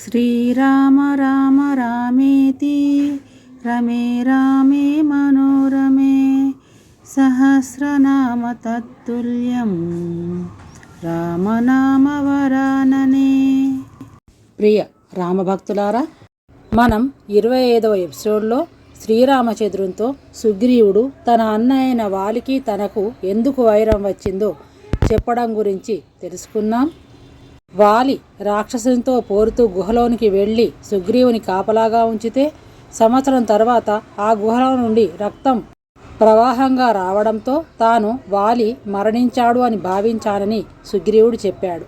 శ్రీరామ రామ రామేతి రమే రామే మనోరమే సహస్రనామ తత్తుల్యం రామనామవరాననే ప్రియ రామభక్తులారా మనం ఇరవై ఐదవ ఎపిసోడ్లో శ్రీరామచంద్రునితో సుగ్రీవుడు తన అన్న అయిన వాలికి తనకు ఎందుకు వైరం వచ్చిందో చెప్పడం గురించి తెలుసుకున్నాం వాలి రాక్షసునితో పోరుతూ గుహలోనికి వెళ్ళి సుగ్రీవుని కాపలాగా ఉంచితే సంవత్సరం తర్వాత ఆ గుహలో నుండి రక్తం ప్రవాహంగా రావడంతో తాను వాలి మరణించాడు అని భావించానని సుగ్రీవుడు చెప్పాడు.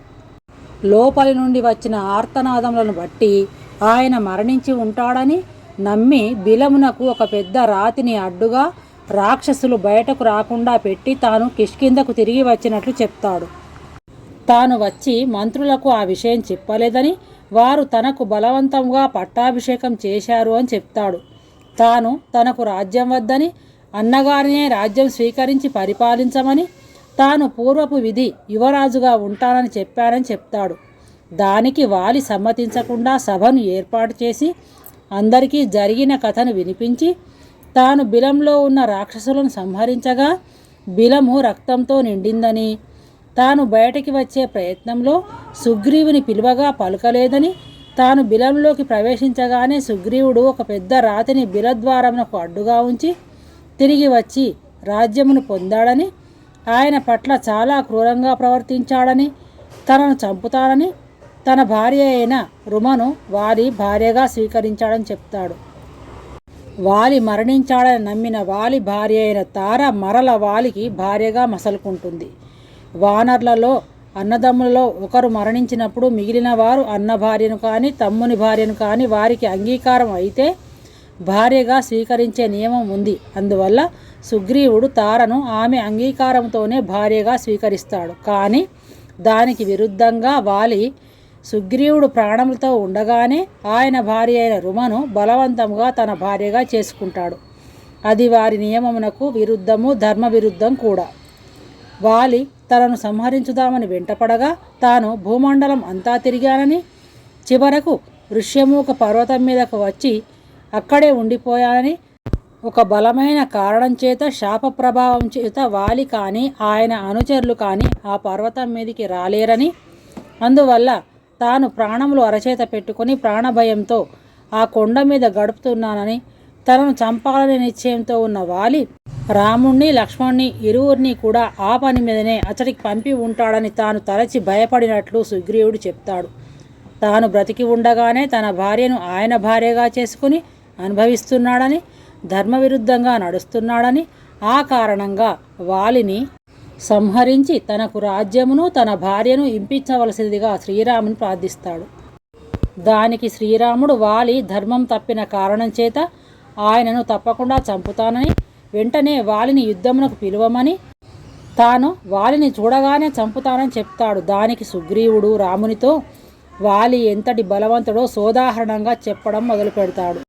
లోపలి నుండి వచ్చిన ఆర్తనాదములను బట్టి ఆయన మరణించి ఉంటాడని నమ్మి బిలమునకు ఒక పెద్ద రాతిని అడ్డుగా రాక్షసులు బయటకు రాకుండా పెట్టి తాను కిష్కిందకు తిరిగి వచ్చినట్లు చెప్తాడు. తాను వచ్చి మంత్రులకు ఆ విషయం చెప్పలేదని వారు తనకు బలవంతంగా పట్టాభిషేకం చేశారు అని చెప్తాడు. తాను తనకు రాజ్యం వద్దని అన్నగారినే రాజ్యం స్వీకరించి పరిపాలించమని తాను పూర్వపు విధి యువరాజుగా ఉంటానని చెప్పానని చెప్తాడు. దానికి వాలి సమ్మతించకుండా సభను ఏర్పాటు చేసి అందరికీ జరిగిన కథను వినిపించి తాను బిలంలో ఉన్న రాక్షసులను సంహరించగా బిలము రక్తంతో నిండిందని తాను బయటికి వచ్చే ప్రయత్నంలో సుగ్రీవుని పిలువగా పలుకలేదని తాను బిలంలోకి ప్రవేశించగానే సుగ్రీవుడు ఒక పెద్ద రాతిని బిలద్వారమునకు అడ్డుగా ఉంచి తిరిగి వచ్చి రాజ్యమును పొందాడని ఆయన పట్ల చాలా క్రూరంగా ప్రవర్తించాడని తనను చంపుతాడని తన భార్య అయిన రుమను వారి భార్యగా స్వీకరించాడని చెప్తాడు. వాలి మరణించాడని నమ్మిన వాలి భార్య అయిన తార మరల వాలికి భార్యగా మసలుకుంటుంది. వానర్లలో అన్నదమ్ములలో ఒకరు మరణించినప్పుడు మిగిలిన వారు అన్న భార్యను కానీ తమ్ముని భార్యను కానీ వారికి అంగీకారం అయితే భార్యగా స్వీకరించే నియమం ఉంది. అందువల్ల సుగ్రీవుడు తారను ఆమె అంగీకారంతోనే భార్యగా స్వీకరిస్తాడు. కానీ దానికి విరుద్ధంగా వాలి సుగ్రీవుడు ప్రాణములతో ఉండగానే ఆయన భార్య అయిన రుమను బలవంతంగా తన భార్యగా చేసుకుంటాడు. అది వారి నియమమునకు విరుద్ధము ధర్మ విరుద్ధం కూడా. వాలి తనను సంహరించుదామని వెంటపడగా తాను భూమండలం అంతా తిరిగానని చివరకు ఋష్యమూక పర్వతం మీదకు వచ్చి అక్కడే ఉండిపోయానని ఒక బలమైన కారణం చేత శాప ప్రభావం చేత వాలి కానీ ఆయన అనుచరులు కానీ ఆ పర్వతం మీదికి రాలేరని. అందువల్ల తాను ప్రాణములు అరచేత పెట్టుకుని ప్రాణభయంతో ఆ కొండ మీద గడుపుతున్నానని తనను చంపాలని నిశ్చయంతో ఉన్న వాలి రాముణ్ణి లక్ష్మణ్ణి ఇరువురిని కూడా ఆ పని మీదనే అతడికి పంపి ఉంటాడని తాను తలచి భయపడినట్లు సుగ్రీవుడు చెప్తాడు. తాను బ్రతికి ఉండగానే తన భార్యను ఆయన భార్యగా చేసుకుని అనుభవిస్తున్నాడని ధర్మవిరుద్ధంగా నడుస్తున్నాడని ఆ కారణంగా వాలిని సంహరించి తనకు రాజ్యమును తన భార్యను ఇంపించవలసిందిగా శ్రీరాముని ప్రార్థిస్తాడు. దానికి శ్రీరాముడు వాలి ధర్మం తప్పిన కారణం చేత ఆయనను తప్పకుండా చంపుతానని వెంటనే వాలిని యుద్ధమునకు పిలువమని తాను వాలిని చూడగానే చంపుతానని చెప్తాడు. దానికి సుగ్రీవుడు రామునితో వాలి ఎంతటి బలవంతుడో సోదాహరణంగా చెప్పడం మొదలు పెడతాడు.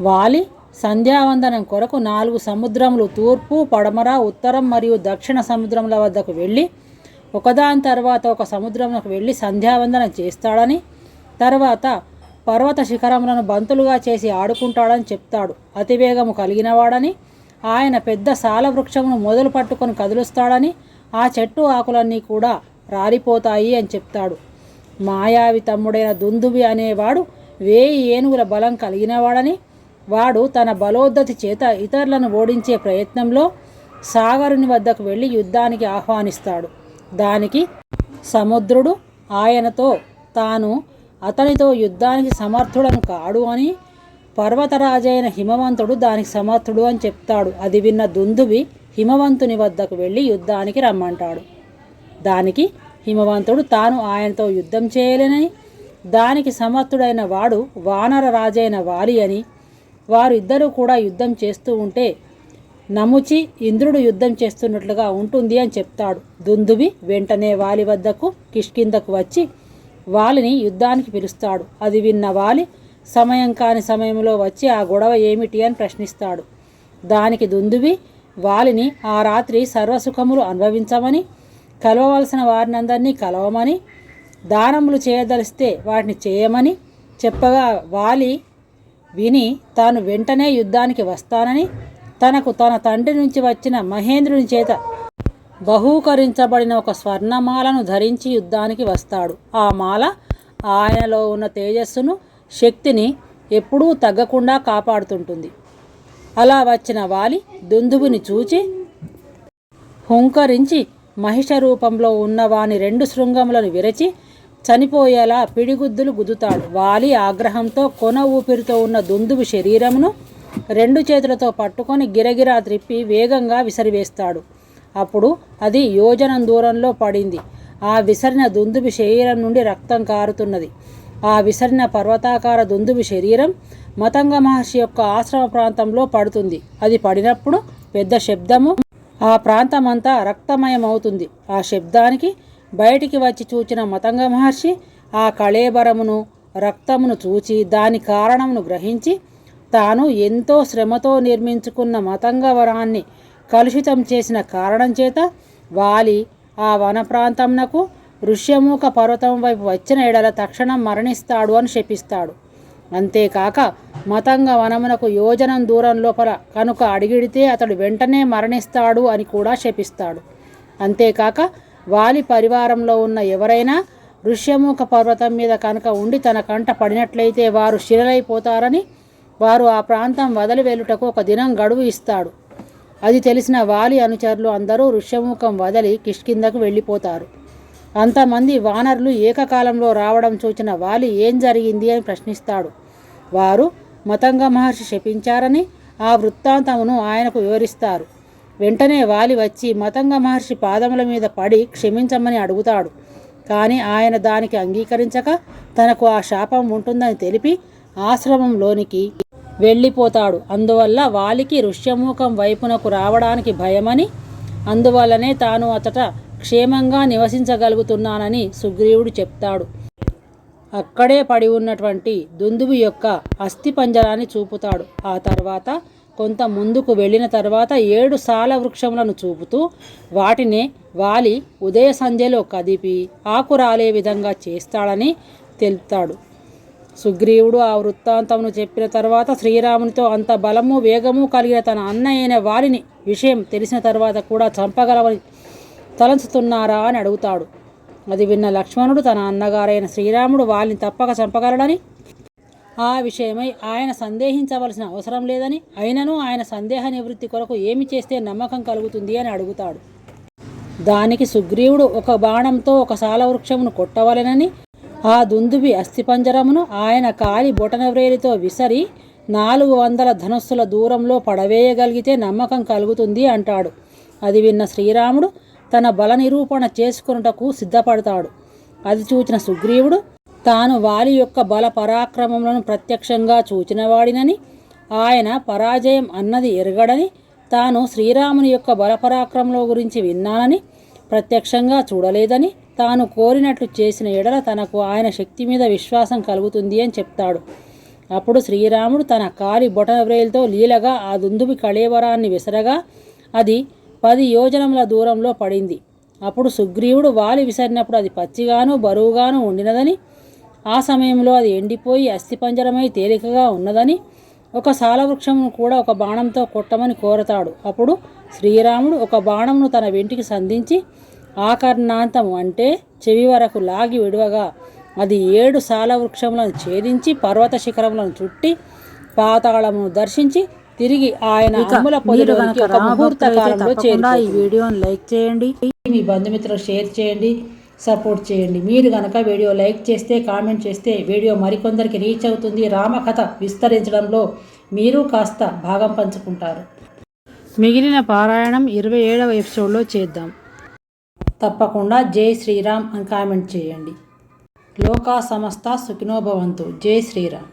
వాలి సంధ్యావందనం కొరకు నాలుగు సముద్రములు తూర్పు పడమర ఉత్తరం మరియు దక్షిణ సముద్రముల వద్దకు వెళ్ళి ఒకదాని తర్వాత ఒక సముద్రమునకు వెళ్ళి సంధ్యావందనం చేస్తాడని తర్వాత పర్వత శిఖరములను బంతులుగా చేసి ఆడుకుంటాడని చెప్తాడు. అతివేగము కలిగినవాడని ఆయన పెద్ద సాల వృక్షమును మొదలు పట్టుకొని కదులుస్తాడని ఆ చెట్టు ఆకులన్నీ కూడా రాలిపోతాయి అని చెప్తాడు. మాయావి తమ్ముడైన దుందుబి అనేవాడు వేయి ఏనుగుల బలం కలిగినవాడని వాడు తన బలోద్ధతి చేత ఇతరులను ఓడించే ప్రయత్నంలో సాగరుని వద్దకు వెళ్ళి యుద్ధానికి ఆహ్వానిస్తాడు. దానికి సముద్రుడు ఆయనతో తాను అతనితో యుద్ధానికి సమర్థుడను కాడు అని పర్వతరాజైన హిమవంతుడు దానికి సమర్థుడు అని చెప్తాడు. అది విన్న దుందుబి హిమవంతుని వద్దకు వెళ్ళి యుద్ధానికి రమ్మంటాడు. దానికి హిమవంతుడు తాను ఆయనతో యుద్ధం చేయలేనని దానికి సమర్థుడైన వాడు వానర రాజైన వాలి అని వారిద్దరూ కూడా యుద్ధం చేస్తూ ఉంటే నముచి ఇంద్రుడు యుద్ధం చేస్తున్నట్లుగా ఉంటుంది అని చెప్తాడు. దుందుబి వెంటనే వాలి వద్దకు కిష్కిందకు వచ్చి వాలిని యుద్ధానికి పిలుస్తాడు. అది విన్న వాలి సమయం కాని సమయంలో వచ్చి ఆ గొడవ ఏమిటి అని ప్రశ్నిస్తాడు. దానికి దుందువి వాలిని ఆ రాత్రి సర్వసుఖములు అనుభవించమని కలవవలసిన వారినందరినీ కలవమని దానములు చేయదలిస్తే వాటిని చేయమని చెప్పగా వాలి విని తాను వెంటనే యుద్ధానికి వస్తానని తనకు తన తండ్రి నుంచి వచ్చిన మహేంద్రుని చేత బహూకరించబడిన ఒక స్వర్ణమాలను ధరించి యుద్ధానికి వస్తాడు. ఆ మాల ఆయనలో ఉన్న తేజస్సును శక్తిని ఎప్పుడూ తగ్గకుండా కాపాడుతుంటుంది. అలా వచ్చిన వాలి దుందుబుని చూచి హుంకరించి మహిష రూపంలో ఉన్న వాని రెండు శృంగములను విరచి చనిపోయేలా పిడిగుద్దులు గుద్దుతాడు. వాలి ఆగ్రహంతో కొన ఊపిరితో ఉన్న దుందుబు శరీరమును రెండు చేతులతో పట్టుకొని గిరగిరా త్రిప్పి వేగంగా విసిరివేస్తాడు. అప్పుడు అది యోజనం దూరంలో పడింది. ఆ విసరిన దుందుబి శరీరం నుండి రక్తం కారుతున్నది. ఆ విసరిన పర్వతాకార దుందుబి శరీరం మతంగ మహర్షి యొక్క ఆశ్రమ ప్రాంతంలో పడుతుంది. అది పడినప్పుడు పెద్ద శబ్దము ఆ ప్రాంతమంతా రక్తమయమవుతుంది. ఆ శబ్దానికి బయటికి వచ్చి చూచిన మతంగ మహర్షి ఆ కళేబరమును రక్తమును చూచి దాని కారణమును గ్రహించి తాను ఎంతో శ్రమతో నిర్మించుకున్న మతంగ వరాన్ని కలుషితం చేసిన కారణం చేత వాలి ఆ వన ప్రాంతంనకు ఋష్యముఖ పర్వతం వైపు వచ్చిన ఎడల తక్షణం మరణిస్తాడు అని శపిస్తాడు. అంతేకాక మతంగ వనమునకు యోజనం దూరం లోపల కనుక అడిగిడితే అతడు వెంటనే మరణిస్తాడు అని కూడా శపిస్తాడు. అంతేకాక వాలి పరివారంలో ఉన్న ఎవరైనా ఋష్యముఖ పర్వతం మీద కనుక ఉండి తన కంట పడినట్లయితే వారు శిరలైపోతారని వారు ఆ ప్రాంతం వదిలి వెళ్ళుటకు ఒక దినం గడువు ఇస్తాడు. అది తెలిసిన వాలి అనుచరులు అందరూ ఋష్యముఖం వదలి కిష్కిందకు వెళ్ళిపోతారు. అంతమంది వానరులు ఏకకాలంలో రావడం చూచిన వాలి ఏం జరిగింది అని ప్రశ్నిస్తాడు. వారు మతంగ మహర్షి శపించారని ఆ వృత్తాంతమును ఆయనకు వివరిస్తారు. వెంటనే వాలి వచ్చి మతంగ మహర్షి పాదముల మీద పడి క్షమించమని అడుగుతాడు. కానీ ఆయన దానికి అంగీకరించక తనకు ఆ శాపం ఉంటుందని తెలిపి ఆశ్రమంలోనికి వెళ్ళిపోతాడు. అందువల్ల వాలికి ఋష్యముఖం వైపునకు రావడానికి భయమని అందువల్లనే తాను అతట క్షేమంగా నివసించగలుగుతున్నానని సుగ్రీవుడు చెప్తాడు. అక్కడే పడి ఉన్నటువంటి దుందుబు యొక్క అస్థిపంజరాన్ని చూపుతాడు. ఆ తర్వాత కొంత ముందుకు వెళ్ళిన తర్వాత ఏడు సాల వృక్షములను చూపుతూ వాటినే వాలి ఉదయ సంధ్యలో కదిపి ఆకు రాలే విధంగా చేస్తాడని తెలుపుతాడు. సుగ్రీవుడు ఆ వృత్తాంతమును చెప్పిన తర్వాత శ్రీరామునితో అంత బలము వేగము కలిగిన తన అన్న అయిన వారిని విషయం తెలిసిన తర్వాత కూడా చంపగలవని తలంచుతున్నారా అని అడుగుతాడు. అది విన్న లక్ష్మణుడు తన అన్నగారైన శ్రీరాముడు వాళ్ళని తప్పక చంపగలడని ఆ విషయమై ఆయన సందేహించవలసిన అవసరం లేదని అయినను ఆయన సందేహ నివృత్తి కొరకు ఏమి చేస్తే నమ్మకం కలుగుతుంది అని అడుగుతాడు. దానికి సుగ్రీవుడు ఒక బాణంతో ఒక సాలవృక్షమును కొట్టవలెనని ఆ దుందుబి అస్థిపంజరమును ఆయన కాలి బొటనవ్రేలితో విసరి నాలుగు వందల ధనుస్సుల దూరంలో పడవేయగలిగితే నమ్మకం కలుగుతుంది అంటాడు. అది విన్న శ్రీరాముడు తన బల నిరూపణ చేసుకొనుటకు సిద్ధపడతాడు. అది చూచిన సుగ్రీవుడు తాను వాలి యొక్క బల పరాక్రమములను ప్రత్యక్షంగా చూచినవాడినని ఆయన పరాజయం అన్నది ఎరగడని తాను శ్రీరాముని యొక్క బలపరాక్రమంలో గురించి విన్నానని ప్రత్యక్షంగా చూడలేదని తాను కోరినట్లు చేసిన ఎడల తనకు ఆయన శక్తి మీద విశ్వాసం కలుగుతుంది అని చెప్తాడు. అప్పుడు శ్రీరాముడు తన కాలి బొటనవ్రేలతో లీలగా ఆ దుందుబి కళేవరాన్ని విసరగా అది పది యోజనముల దూరంలో పడింది. అప్పుడు సుగ్రీవుడు వాలి విసరినప్పుడు అది పచ్చిగాను బరువుగాను ఉండినదని ఆ సమయంలో అది ఎండిపోయి అస్థిపంజరమై తేలికగా ఉన్నదని ఒక సాలవృక్షమును కూడా ఒక బాణంతో కొట్టమని కోరతాడు. అప్పుడు శ్రీరాముడు ఒక బాణమును తన వెంటికి సంధించి ఆకర్ణాంతము అంటే చెవి వరకు లాగి విడువగా అది ఏడు సాలవృక్షములను ఛేదించి పర్వత శిఖరములను చుట్టి పాతాళమును దర్శించి తిరిగి ఆయన అమ్ముల పొదిలోనికి ఒక ముహూర్త కాలంలో చేరుకుంది. ఈ వీడియోని లైక్ చేయండి. మీ బంధుమిత్రులకు షేర్ చేయండి సపోర్ట్ చేయండి. మీరు కనుక వీడియో లైక్ చేస్తే కామెంట్ చేస్తే వీడియో మరికొందరికి రీచ్ అవుతుంది. రామకథ విస్తరించడంలో మీరు కాస్త భాగం పంచుకుంటారు. మిగిలిన పారాయణం ఇరవై ఏడవ ఎపిసోడ్లో చేద్దాం. తప్పకుండా జై శ్రీరామ్ అని కామెంట్ చేయండి. లోకా సమస్త సుఖినోభవంతు జై శ్రీరామ్.